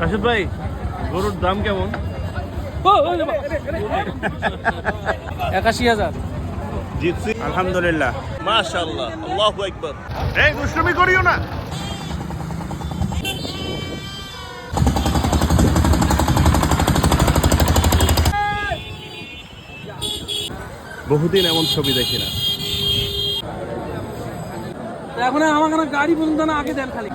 রাশিদ ভাই গরুর দাম কেমন একাশি হাজার জিতছি আলহামদুলিল্লাহ এই দুষ্টুমি করিও না বহুদিন এমন ছবি দেখি না এখন আমার গাড়ি পর্যন্ত না আগে দেন খালি।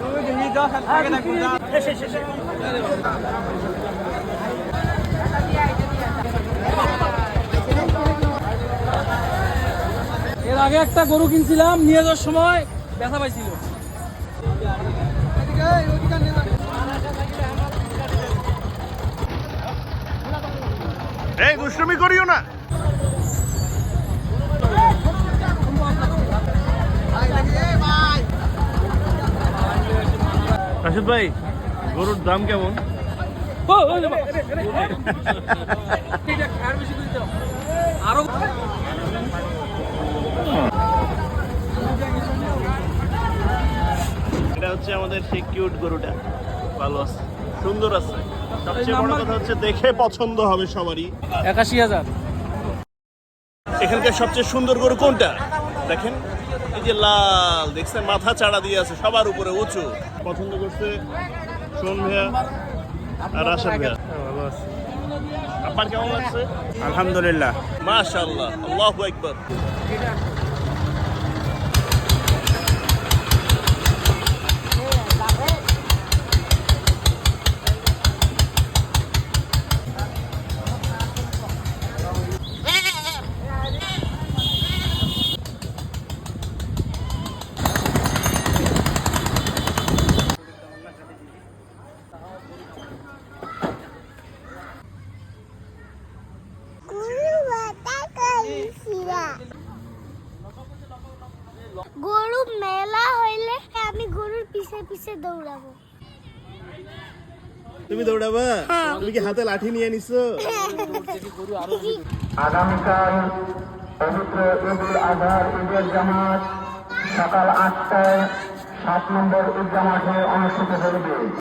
এর আগে একটা গরু কিনছিলাম নিয়ে যাওয়ার সময় ব্যথা পাইছিল। এই দুষ্টুমি করিও না। রাশিদ ভাই গরুর দাম কেমন এটা হচ্ছে আমাদের সেই কিউট গরুটা ভালো আছে সুন্দর আছে সবচেয়ে বড় কথা হচ্ছে দেখে পছন্দ হবে সবারই একাশি হাজার এখানকার সবচেয়ে সুন্দর গরু কোনটা দেখেন এই যে লাল দেখছেন? মাথা চাড়া দিয়ে আছে সবার উপরে উঁচু। পছন্দ করছে সোন ভাইয়া আর আশা ভাইয়া ভালো আছে আপনার কেমন লাগছে? আলহামদুলিল্লাহ। মাশাআল্লাহ আল্লাহু আকবার। পিছে দৌড়াবো? তুমি দৌড়াবা? তুমি কি হাতে লাঠি নিয়ে নিছো? আগামীকাল পবিত্র ঈদুল আজহার ঈদের জামাত সকাল আটটায় সাত নম্বর ঈদ জামাতে অনুষ্ঠিত হইবে।